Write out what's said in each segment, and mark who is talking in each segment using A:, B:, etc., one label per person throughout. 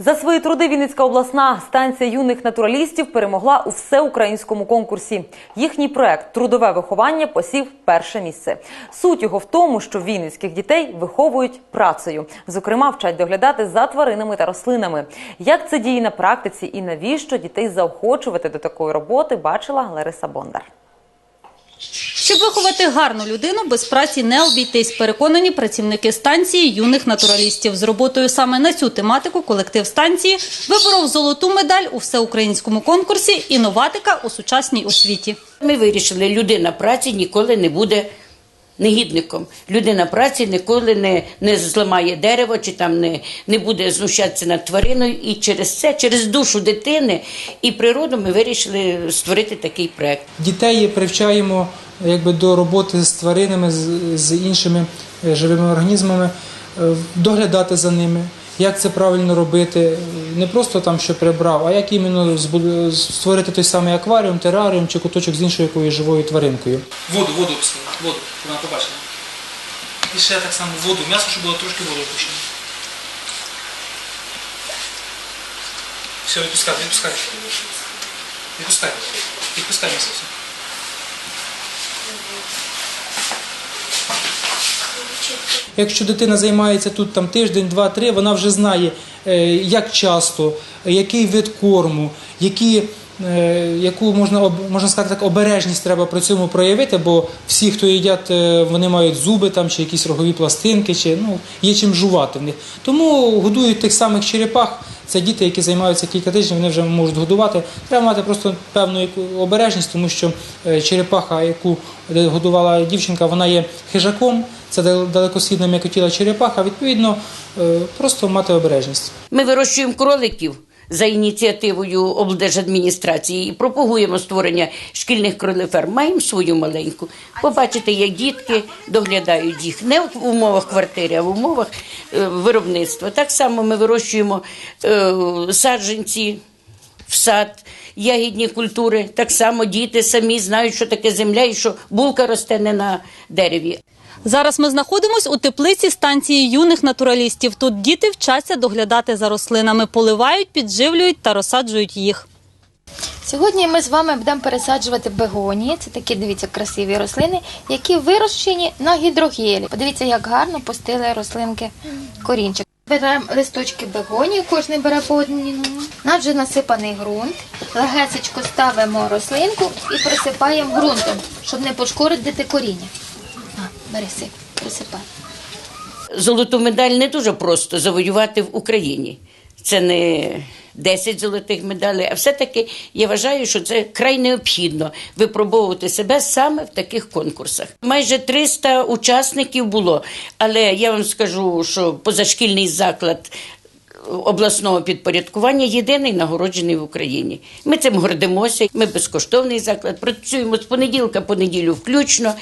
A: За свої труди Вінницька обласна станція юних натуралістів перемогла у всеукраїнському конкурсі. Їхній проект Трудове виховання посів перше місце. Суть його в тому, що вінницьких дітей виховують працею, зокрема, вчать доглядати за тваринами та рослинами. Як це діє на практиці і навіщо дітей заохочувати до такої роботи, бачила Лариса Бондар.
B: Щоб виховати гарну людину, без праці не обійтись, переконані працівники станції юних натуралістів. З роботою саме на цю тематику колектив станції виборов золоту медаль у всеукраїнському конкурсі «Інноватика у сучасній освіті».
C: Ми вирішили, людина праці ніколи не буде негідником. Людина праці ніколи не, не зламає дерево чи там не, не буде знущатися над твариною. І через це, через душу дитини і природу ми вирішили створити такий проект.
D: Дітей привчаємо якби, до роботи з тваринами, з, іншими е, живими організмами, е, доглядати за ними, як це правильно робити, не просто там що прибрав, а як іменно створити той самий акваріум, тераріум чи куточок з іншою якоюсь живою тваринкою.
E: Воду, воду пустили, воду, вона побачила. І ще так само воду, м'ясо, щоб було трошки воду опущено. Все, відпускай, відпускай. Відпускай. Відпускай м'ясо все.
D: Якщо дитина займається тут там тиждень, два, три, вона вже знає, е, як часто, який вид корму, які, е, яку можна можна сказати так, обережність треба при цьому проявити, бо всі, хто їдять, е, вони мають зуби там чи якісь рогові пластинки, чи ну є чим жувати в них. Тому годують тих самих черепах. Це діти, які займаються кілька тижнів, вони вже можуть годувати. Треба мати просто певну обережність, тому що е, черепаха, яку годувала дівчинка, вона є хижаком. Це дал- далекосхідна м'якотіла черепаха. Відповідно, е, просто мати обережність.
C: Ми вирощуємо кроликів за ініціативою облдержадміністрації і пропагуємо створення шкільних кролиферм. Маємо свою маленьку. Побачите, як дітки доглядають їх не в умовах квартири, а в умовах е, виробництва. Так само ми вирощуємо е, саджанці в сад, ягідні культури. Так само діти самі знають, що таке земля і що булка росте не на дереві,
B: Зараз ми знаходимось у теплиці станції юних натуралістів. Тут діти вчаться доглядати за рослинами, поливають, підживлюють та розсаджують їх.
F: Сьогодні ми з вами будемо пересаджувати бегонії. Це такі, дивіться, красиві рослини, які вирощені на гідрогелі. Подивіться, як гарно пустили рослинки корінчик. Беремо листочки бегонії, кожен бере по одному. Наш вже насипаний ґрунт. Легесечко ставимо рослинку і присипаємо ґрунтом, щоб не пошкодити коріння. А, бери сип, присипай.
C: Золоту медаль не дуже просто завоювати в Україні. Це не 10 золотих медалей, а все-таки я вважаю, що це край необхідно випробовувати себе саме в таких конкурсах. Майже 300 учасників було, але я вам скажу, що позашкільний заклад обласного підпорядкування єдиний нагороджений в Україні. Ми цим гордимося. Ми безкоштовний заклад. Працюємо з понеділка по неділю включно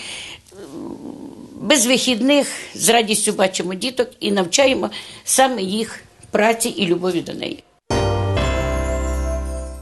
C: без вихідних з радістю бачимо діток і навчаємо саме їх праці і любові до неї.